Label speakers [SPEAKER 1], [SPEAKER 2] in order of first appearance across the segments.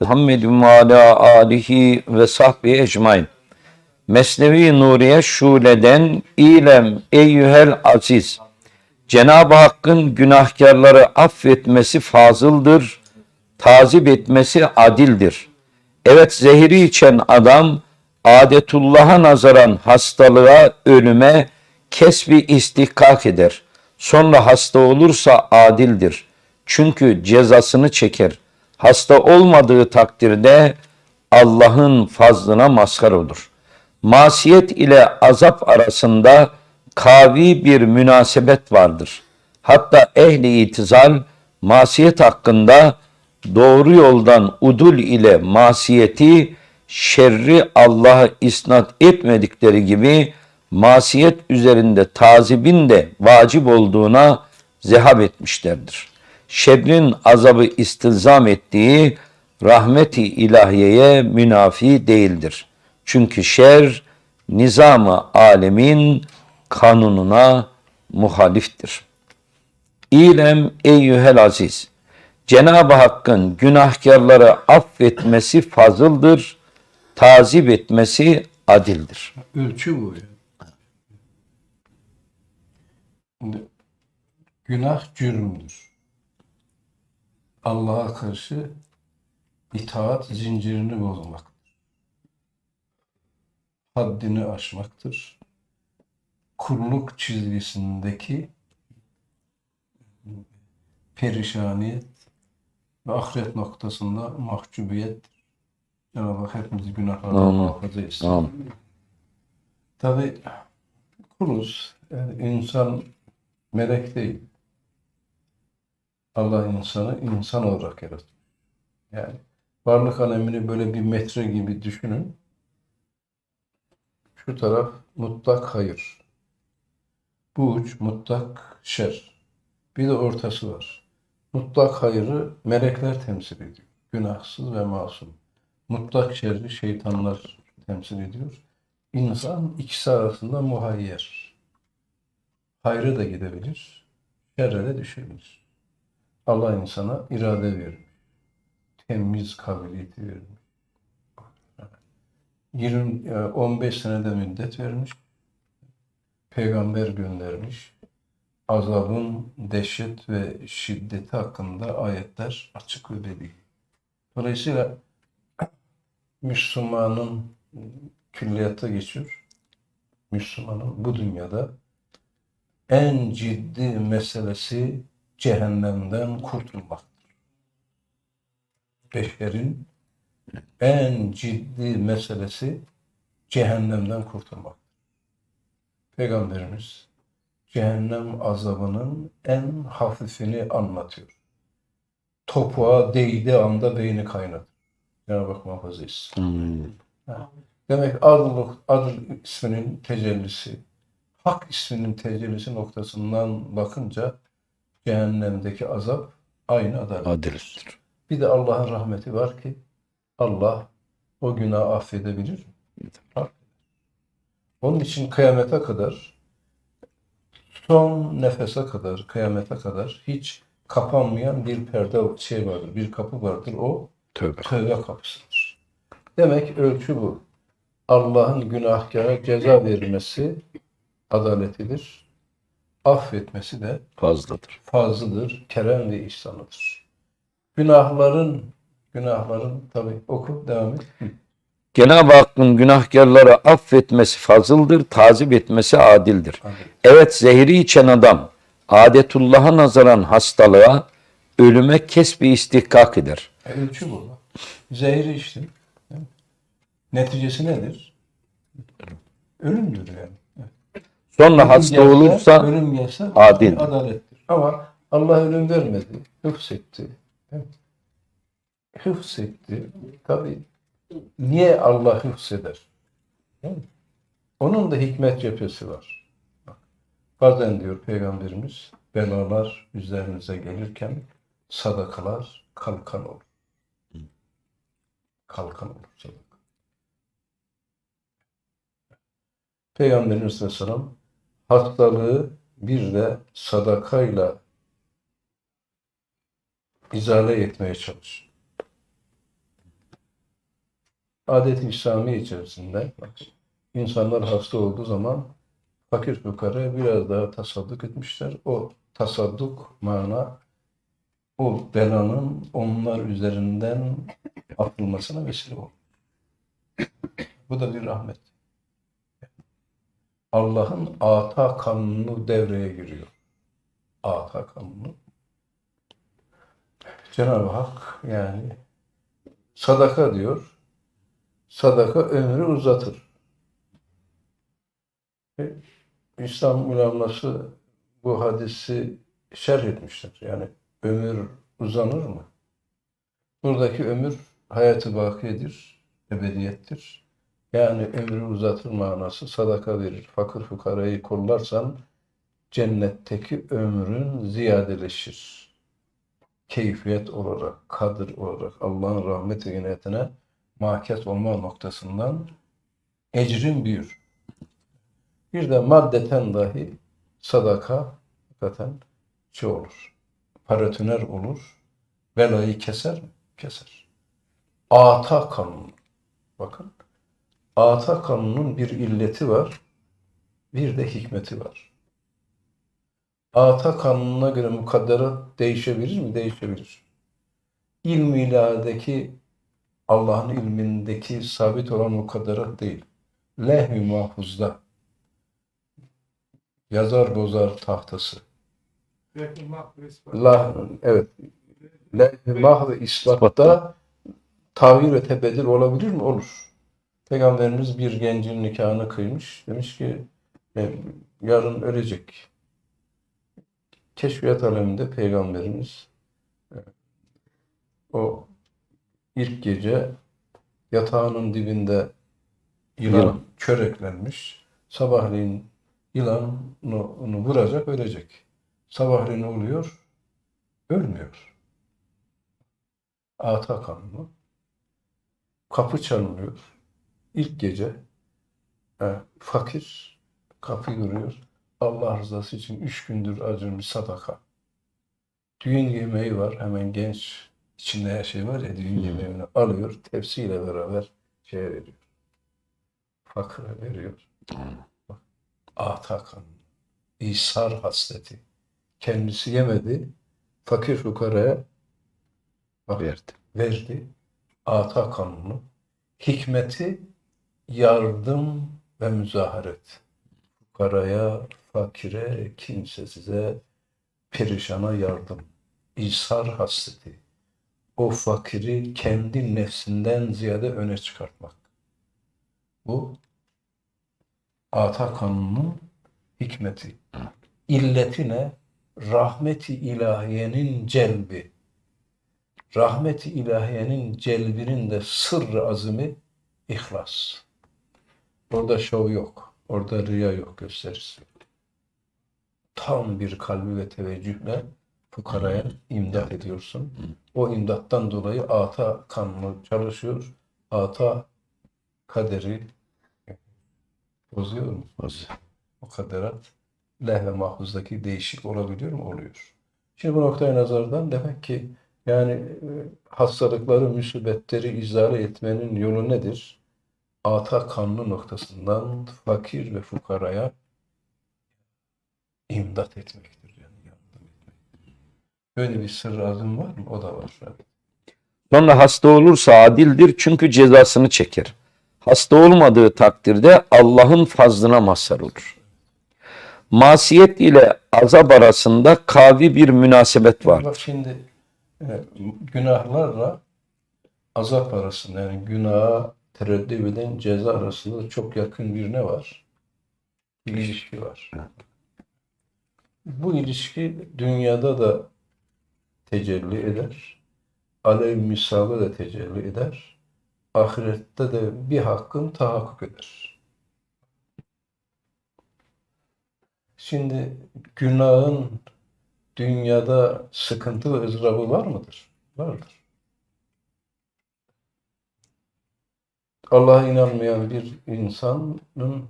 [SPEAKER 1] Muhammedun ve ala alihi ve sahbihi ecmain. Mesnevi Nuriye Şule'den İlem eyyühel aziz. Cenab-ı Hakk'ın günahkarları affetmesi fazıldır, tazip etmesi adildir. Evet zehri içen adam adetullah'a nazaran hastalığa, ölüme kesbi istihkak eder. Sonra hasta olursa adildir. Çünkü cezasını çeker. Hasta olmadığı takdirde Allah'ın fazlına mazhar olur. Masiyet ile azap arasında kavi bir münasebet vardır. Hatta ehli itizal masiyet hakkında doğru yoldan udul ile masiyeti şerri Allah'a isnat etmedikleri gibi masiyet üzerinde tazibin de vacip olduğuna zehab etmişlerdir. Şerrin azabı istilzam ettiği rahmeti ilahiyeye münafi değildir. Çünkü şer nizamı alemin kanununa muhaliftir. İlem eyyühel aziz. Cenab-ı Hakk'ın günahkarları affetmesi fazıldır, tazip etmesi adildir.
[SPEAKER 2] Ölçü bu. Günah cürümdür. Allah'a karşı itaat zincirini bozmaktır. Haddini aşmaktır. Kulluk çizgisindeki perişaniyet ve ahiret noktasında mahcubiyettir. Cenab-ı Hak hepimizi günahlardan muhafaza etsin. Tabi kuluz. Yani insan melek değil. Allah insanı insan olarak yarattı. Yani varlık alemini böyle bir metre gibi düşünün. Şu taraf mutlak hayır. Bu uç mutlak şer. Bir de ortası var. Mutlak hayırı melekler temsil ediyor. Günahsız ve masum. Mutlak şerri şeytanlar temsil ediyor. İnsan ikisi arasında muhayyer. Hayrı da gidebilir, şerre de düşebilir. Allah insana irade vermiş. Temiz kabiliyeti vermiş. 20, e, 15 senede müddet vermiş. Peygamber göndermiş. Azabın dehşet ve şiddeti hakkında ayetler açık ve belli. Dolayısıyla Müslümanın külliyata geçiyor. Müslümanın bu dünyada en ciddi meselesi cehennemden kurtulmaktır. Beşerin en ciddi meselesi cehennemden kurtulmaktır. Peygamberimiz cehennem azabının en hafifini anlatıyor. Topuğa değdiği anda beyni kaynatır. Cenab-ı Hak muhafaza etsin.
[SPEAKER 1] Amin.
[SPEAKER 2] Demek adıl, adıl isminin tecellisi, hak isminin tecellisi noktasından bakınca cehennemdeki azap aynı adalet.
[SPEAKER 1] Adildir.
[SPEAKER 2] Bir de Allah'ın rahmeti var ki Allah o günahı affedebilir. Affeder. Onun için kıyamete kadar son nefese kadar, kıyamete kadar hiç kapanmayan bir perde şey vardır, bir kapı vardır. O
[SPEAKER 1] Tövbe.
[SPEAKER 2] tövbe kapısıdır. Demek ölçü bu. Allah'ın günahkara ceza vermesi adaletidir. Affetmesi de
[SPEAKER 1] Fazladır.
[SPEAKER 2] fazlıdır, kerem ve ihsanıdır. Günahların günahların tabi oku devam et.
[SPEAKER 1] Cenab-ı Hakk'ın günahkarları affetmesi fazıldır, tazip etmesi adildir.
[SPEAKER 2] Hadi.
[SPEAKER 1] Evet zehri içen adam adetullah'a nazaran hastalığa, ölüme kesbi istihkak eder.
[SPEAKER 2] E, ölçü bu. Zehri içtin. Neticesi nedir? Ölümdür yani.
[SPEAKER 1] Sonra
[SPEAKER 2] Ölüm
[SPEAKER 1] hasta
[SPEAKER 2] gelse-
[SPEAKER 1] olursa
[SPEAKER 2] ölüm gelse
[SPEAKER 1] adildir.
[SPEAKER 2] adalettir. Ama Allah ölüm vermedi. Hıfzetti. Hıfzetti. Tabi niye Allah hıfzeder? Onun da hikmet cephesi var. Bak, bazen diyor Peygamberimiz belalar üzerinize gelirken sadakalar kalkan olur. Kalkan olur sadaka. Peygamberimiz Aleyhisselam hastalığı bir de sadakayla izale etmeye çalış. adet-i İslami içerisinde insanlar hasta olduğu zaman fakir fukara biraz daha tasadduk etmişler. O tasadduk mana o belanın onlar üzerinden atılmasına vesile olur. Bu da bir rahmet. Allah'ın ata kanunu devreye giriyor. Ata kanunu. Cenab-ı Hak yani sadaka diyor. Sadaka ömrü uzatır. E, İslam uleması bu hadisi şerh etmişler. Yani ömür uzanır mı? Buradaki ömür hayatı bakiyedir, ebediyettir. Yani ömrü uzatır manası sadaka verir. Fakir fukarayı kollarsan cennetteki ömrün ziyadeleşir. Keyfiyet olarak, kadir olarak Allah'ın rahmet ve inayetine mahkes olma noktasından ecrin büyür. Bir de maddeten dahi sadaka zaten şey olur. Paratoner olur. Belayı keser mi? Keser. Ata kanunu. Bakın. Ata kanunun bir illeti var. Bir de hikmeti var. Ata kanununa göre mukadderat değişebilir mi? Değişebilir. İlm ilahideki Allah'ın ilmindeki sabit olan mukadderat değil. Lehv-i mahfuzda yazar bozar tahtası. La, evet. Lehv-i mahv ispatta tavir ve tebedil olabilir mi? Olur. Peygamberimiz bir gencin nikahını kıymış. Demiş ki "E, yarın ölecek. Keşfiyat aleminde Peygamberimiz e, o ilk gece yatağının dibinde yılan
[SPEAKER 1] Yılan.
[SPEAKER 2] çöreklenmiş. Sabahleyin yılan onu, onu vuracak, ölecek. Sabahleyin oluyor, ölmüyor. Ata kanunu. Kapı çalınıyor. İlk gece e, fakir kapıyı görüyor. Allah rızası için üç gündür acırmış sadaka. Düğün yemeği var. Hemen genç içinde her şey var ya düğün yemeğini alıyor. Tepsiyle beraber şeye veriyor. Fakire veriyor. Bak, Ata kanunu. İsar hasreti. Kendisi yemedi. Fakir fukaraya bak,
[SPEAKER 1] verdi.
[SPEAKER 2] verdi. Ata kanunu. Hikmeti yardım ve müzaharet. Fukaraya, fakire, kimsesize, perişana yardım. İsar hasreti. O fakiri kendi nefsinden ziyade öne çıkartmak. Bu ata kanunun hikmeti. İlleti ne? Rahmeti ilahiyenin celbi rahmeti ilahiyenin celbinin de sırrı azimi ihlas. Orada şov yok. Orada riya yok, gösterisi. Tam bir kalbi ve teveccühle fukaraya imdat ediyorsun. O imdattan dolayı ata kanunu çalışıyor. Ata kaderi bozuyor mu? O kaderat lehve mahfuzdaki değişik olabiliyor mu? Oluyor. Şimdi bu noktaya nazardan demek ki yani e, hastalıkları, musibetleri izale etmenin yolu nedir? Ata kanlı noktasından fakir ve fukaraya imdat etmektir. Yani yardım etmektir. Böyle bir sır azim var mı? O da var.
[SPEAKER 1] Sonra hasta olursa adildir çünkü cezasını çeker. Hasta olmadığı takdirde Allah'ın fazlına mazhar olur. Masiyet ile azap arasında kavi bir münasebet var.
[SPEAKER 2] Bak şimdi e, günahlarla azap arasında yani günaha tereddüt eden ceza arasında çok yakın bir ne var? İlişki var. Bu ilişki dünyada da tecelli eder. Alev misalı da tecelli eder. Ahirette de bir hakkın tahakkuk eder. Şimdi günahın dünyada sıkıntı ve ızdırabı var mıdır? Vardır. Allah'a inanmayan bir insanın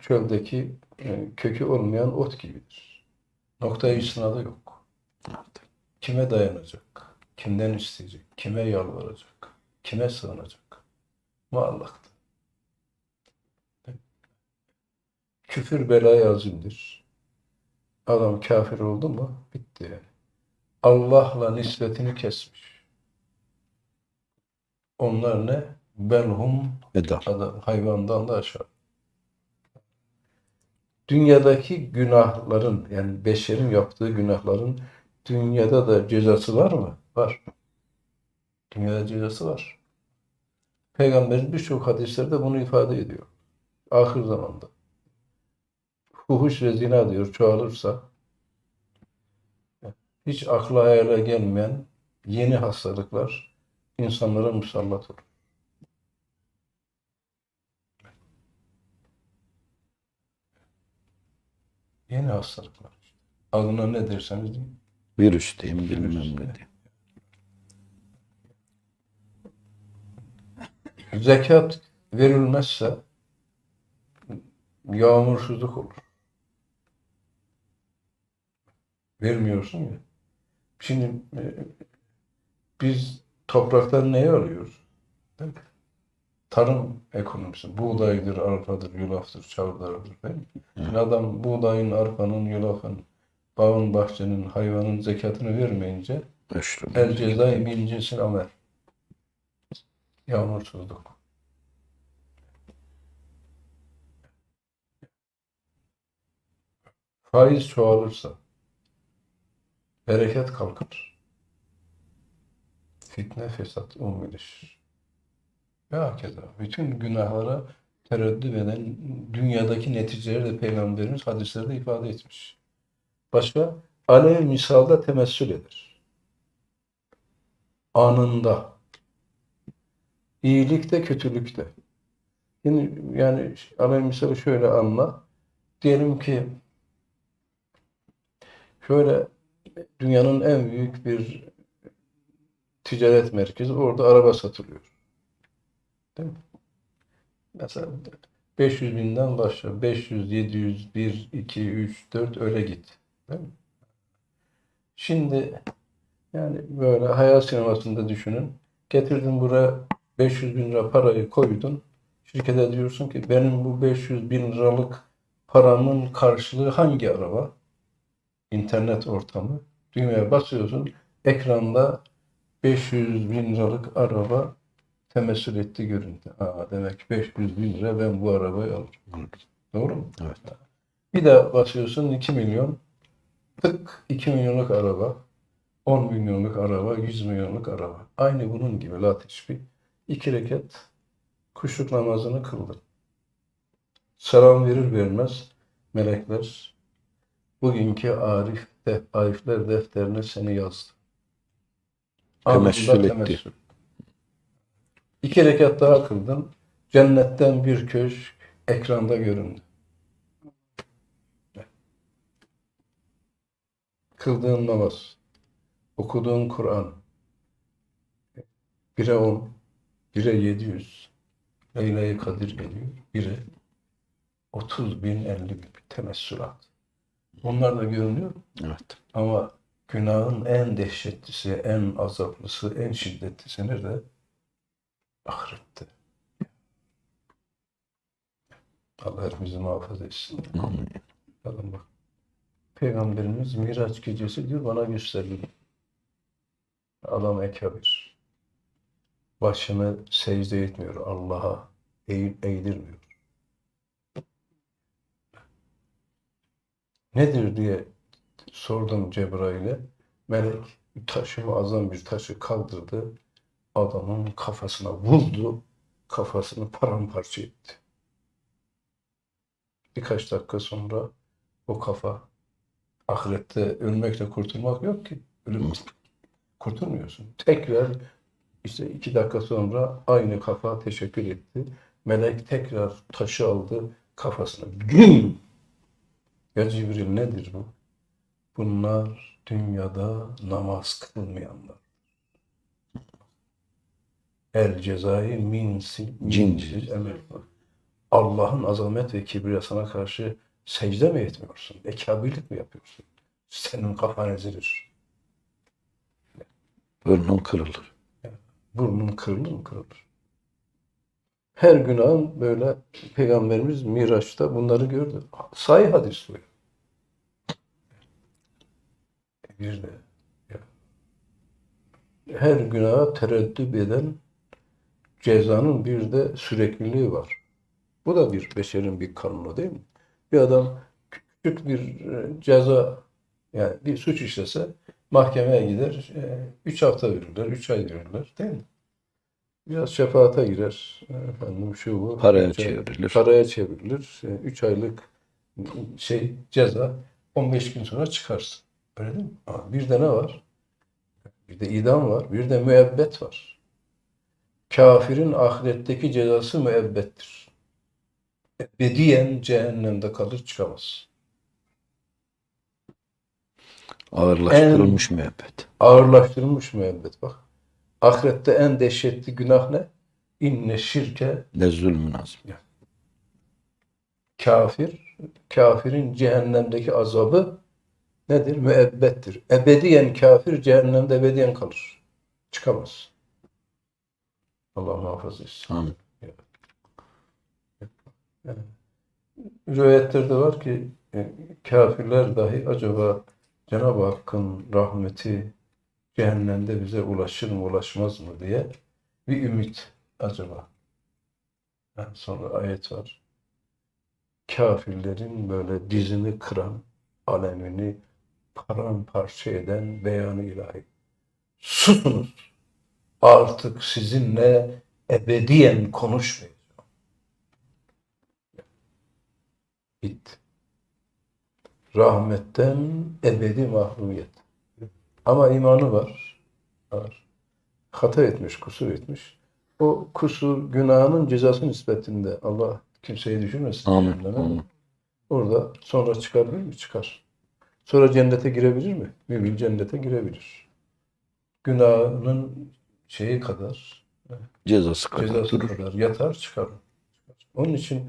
[SPEAKER 2] çöldeki e, kökü olmayan ot gibidir. Noktayı isnadı yok. Kime dayanacak? Kimden isteyecek? Kime yalvaracak? Kime sığınacak? muallaktır. Küfür belaya azimdir. Adam kafir oldu mu bitti yani. Allah'la nispetini kesmiş. Onlar ne? Belhum adam, hayvandan da aşağı. Dünyadaki günahların yani beşerin yaptığı günahların dünyada da cezası var mı? Var. Dünyada cezası var. Peygamberin birçok hadislerde bunu ifade ediyor. Ahir zamanda. Fuhuş ve zina diyor çoğalırsa hiç akla hayale gelmeyen yeni hastalıklar insanlara musallat olur. Yeni hastalıklar. Adına ne derseniz deyin.
[SPEAKER 1] Virüs diyeyim bilmem ne diyeyim.
[SPEAKER 2] Zekat verilmezse yağmursuzluk olur. Vermiyorsun ya. Şimdi e, biz topraktan neyi alıyoruz? Değil mi? Tarım ekonomisi. Buğdaydır, arpadır, yulaftır, çavdardır. Değil mi? Şimdi adam buğdayın, arpanın, yulafın, bağın, bahçenin, hayvanın zekatını vermeyince. El cezai min cinsil amel. Yağmursuzluk. Faiz çoğalırsa bereket kalkar. Fitne, fesat umulur. Ve hakeza bütün günahlara tereddüt eden dünyadaki neticeleri de Peygamberimiz hadislerde ifade etmiş. Başka? Alev misalda temessül eder anında. İyilikte, kötülükte. Şimdi yani alay misali şöyle anla. Diyelim ki şöyle dünyanın en büyük bir ticaret merkezi orada araba satılıyor. Değil mi? Mesela 500 binden başla. 500, 700, 1, 2, 3, 4 öyle git. Değil mi? Şimdi yani böyle hayal sinemasında düşünün. Getirdin buraya 500 bin lira parayı koydun. Şirkete diyorsun ki benim bu 500 bin liralık paramın karşılığı hangi araba? İnternet ortamı. Düğmeye basıyorsun. Ekranda 500 bin liralık araba temessül etti görüntü. Aa, demek ki 500 bin lira ben bu arabayı alırım. Doğru mu?
[SPEAKER 1] Evet.
[SPEAKER 2] Bir daha basıyorsun 2 milyon. Tık 2 milyonluk araba. 10 milyonluk araba, 100 milyonluk araba. Aynı bunun gibi la teşbih. İki rekat kuşluk namazını kıldın. Selam verir vermez melekler bugünkü Arif de, Arifler defterine seni yazdı.
[SPEAKER 1] Temessül etti.
[SPEAKER 2] temessül. İki rekat daha kıldın. Cennetten bir köşk ekranda göründü. Kıldığın namaz, okuduğun Kur'an, 1'e 10, 1'e 700, Leyle-i Kadir geliyor, 1'e 30 bin, 50 bin temessülat. Bunlar da görünüyor
[SPEAKER 1] Evet.
[SPEAKER 2] ama günahın en dehşetlisi, en azaplısı, en şiddetlisi nerede? Ahirette. Allah hepimizi muhafaza etsin.
[SPEAKER 1] Amin.
[SPEAKER 2] Bakın bak. Peygamberimiz Miraç gecesi diyor bana gösterildi. Adam ekabir. Başını secde etmiyor Allah'a. Eğil, eğdirmiyor. Nedir diye sordum Cebrail'e. Melek taşı muazzam bir taşı kaldırdı. Adamın kafasına vurdu. Kafasını paramparça etti. Birkaç dakika sonra o kafa ahirette ölmekle kurtulmak yok ki. Ölüm kurtulmuyorsun. Tekrar işte iki dakika sonra aynı kafa teşekkür etti. Melek tekrar taşı aldı kafasına. Güm! Ya Cibril nedir bu? Bunlar dünyada namaz kılmayanlar. El cezai min sil- min
[SPEAKER 1] Cin.
[SPEAKER 2] sil emel. Allah'ın azamet ve kibriyasına karşı secde mi etmiyorsun? Ekabirlik mi yapıyorsun? Senin kafan ezilir.
[SPEAKER 1] Burnun kırılır.
[SPEAKER 2] Burnun kırılır mı kırılır? Her günahın böyle Peygamberimiz Miraç'ta bunları gördü. Sahih hadis bu. Bir de her günaha tereddüt eden cezanın bir de sürekliliği var. Bu da bir beşerin bir kanunu değil mi? Bir adam küçük bir e, ceza yani bir suç işlese mahkemeye gider. e, Üç hafta verirler, üç ay verirler değil mi? Biraz şefaate girer. e, Efendim şu bu.
[SPEAKER 1] Paraya
[SPEAKER 2] Üç
[SPEAKER 1] çevrilir.
[SPEAKER 2] Paraya çevrilir. 3 aylık şey ceza 15 gün sonra çıkarsın. Öyle değil mi? Ama bir de ne var? Bir de idam var. Bir de müebbet var. Kafirin ahiretteki cezası müebbettir. Ebediyen cehennemde kalır çıkamaz.
[SPEAKER 1] Ağırlaştırılmış müebbet.
[SPEAKER 2] Ağırlaştırılmış müebbet bak. Ahirette en dehşetli günah ne? İnne şirke
[SPEAKER 1] Le zulmün azim.
[SPEAKER 2] kafir, kafirin cehennemdeki azabı nedir? Müebbettir. Ebediyen kafir cehennemde ebediyen kalır. Çıkamaz. Allah muhafaza etsin.
[SPEAKER 1] Amin.
[SPEAKER 2] Rivayetlerde var ki e, kafirler dahi acaba Cenab-ı Hakk'ın rahmeti cehennemde bize ulaşır mı ulaşmaz mı diye bir ümit acaba. Yani sonra ayet var. Kafirlerin böyle dizini kıran, alemini paramparça eden beyanı ilahi. Susunuz. Artık sizinle ebediyen konuşmayacağım. Bit. Rahmetten ebedi mahrumiyet. Ama imanı var. Var. Hata etmiş, kusur etmiş. O kusur, günahının cezası nispetinde Allah kimseyi düşürmesin.
[SPEAKER 1] Amin. Amin.
[SPEAKER 2] Orada sonra çıkabilir mi? Çıkar. Sonra cennete girebilir mi? Mümin cennete girebilir. Günahının şeyi kadar,
[SPEAKER 1] Cezası kadar
[SPEAKER 2] cezası
[SPEAKER 1] durur.
[SPEAKER 2] kadar yatar çıkar. Onun için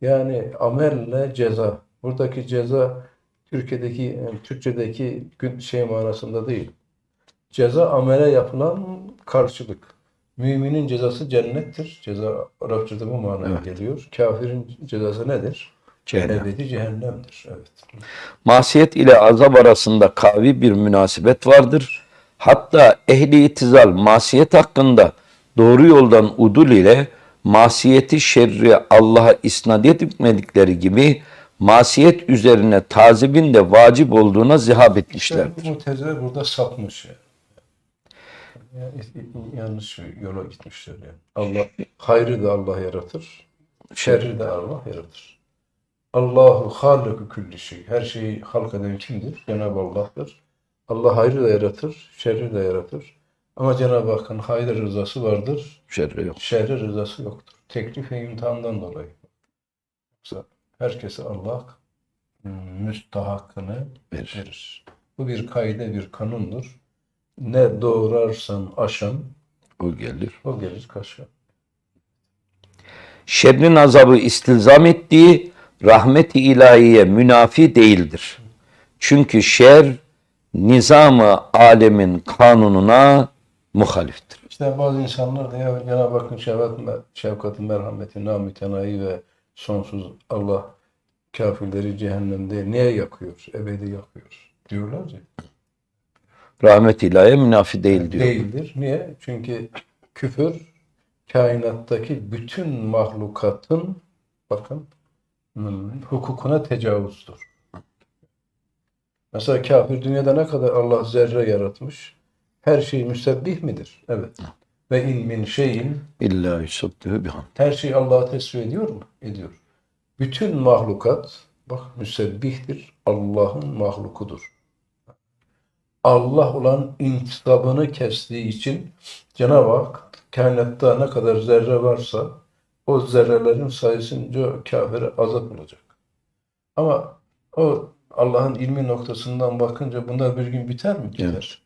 [SPEAKER 2] yani amelle ceza. Buradaki ceza Türkiye'deki, yani Türkçedeki gün şey manasında değil. Ceza amele yapılan karşılık. Müminin cezası cennettir. Ceza Arapçada bu manaya
[SPEAKER 1] Evet.
[SPEAKER 2] geliyor. Kafirin cezası nedir?
[SPEAKER 1] Cehennem.
[SPEAKER 2] Ebedi cehennemdir. Evet.
[SPEAKER 1] Masiyet ile azap arasında kavi bir münasebet vardır. Hatta ehli itizal masiyet hakkında doğru yoldan udul ile masiyeti şerri Allah'a isnat etmedikleri gibi masiyet üzerine tazibin de vacip olduğuna zihab etmişlerdir.
[SPEAKER 2] Bu teze burada sapmış yani. Yanlış yola gitmişler yani. Allah hayrı da Allah yaratır, şerri de Allah yaratır. Allahu haliku külli şey. Her şeyi halk eden kimdir? Cenab-ı Allah'tır. Allah hayrı da yaratır, şerri de yaratır. Ama Cenab-ı Hakk'ın hayrı rızası vardır,
[SPEAKER 1] Şerri yok.
[SPEAKER 2] şerri rızası yoktur. Teklif ve imtihandan dolayı. Yoksa herkese Allah hmm, müstahakkını
[SPEAKER 1] Verir.
[SPEAKER 2] verir. Bu bir kaide, bir kanundur. Ne doğrarsan aşan,
[SPEAKER 1] O gelir.
[SPEAKER 2] o gelir kaşan.
[SPEAKER 1] şerrin azabı istilzam ettiği rahmet-i ilahiye münafi değildir. Çünkü şer nizamı alemin kanununa muhaliftir.
[SPEAKER 2] İşte bazı insanlar da ya Cenab-ı Hakk'ın şefkat, şefkati, merhameti, namütenayi ve sonsuz Allah kafirleri cehennemde niye yakıyor, ebedi yakıyor diyorlar ya.
[SPEAKER 1] Rahmet-i ilahiye münafi değil diyor.
[SPEAKER 2] Değildir. Niye? Çünkü küfür kainattaki bütün mahlukatın bakın hukukuna tecavüzdür. Mesela kafir dünyada ne kadar Allah zerre yaratmış? Her şey müsebbih midir? Evet. Ve in min şeyin
[SPEAKER 1] İlla yusabbihu bihamd.
[SPEAKER 2] her şey Allah'a tesbih ediyor mu? Ediyor. Bütün mahlukat bak müsebbihtir. Allah'ın mahlukudur. Allah olan intisabını kestiği için Cenab-ı Hak kainatta ne kadar zerre varsa o zerrelerin sayısınca kafire azap olacak. Ama o Allah'ın ilmi noktasından bakınca bunlar bir gün biter mi? Biter.
[SPEAKER 1] Evet.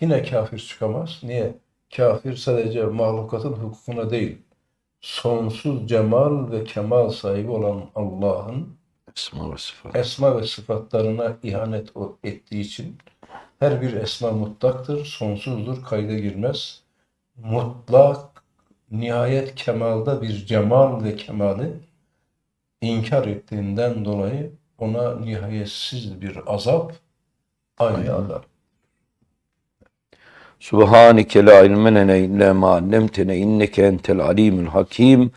[SPEAKER 2] Yine kafir çıkamaz. Niye? Kafir sadece mahlukatın hukukuna değil, sonsuz cemal ve kemal sahibi olan Allah'ın
[SPEAKER 1] Esma ve sıfat.
[SPEAKER 2] esma ve sıfatlarına ihanet ettiği için her bir esma mutlaktır, sonsuzdur, kayda girmez. Mutlak nihayet kemalda bir cemal ve kemali inkar ettiğinden dolayı ona nihayetsiz bir azap aynı.
[SPEAKER 1] Subhaneke la ilme lena illa ma allamtena inneke entel alimul hakim.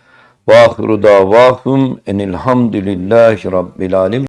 [SPEAKER 1] Ve ahiru davahum enilhamdülillahi rabbil alemin.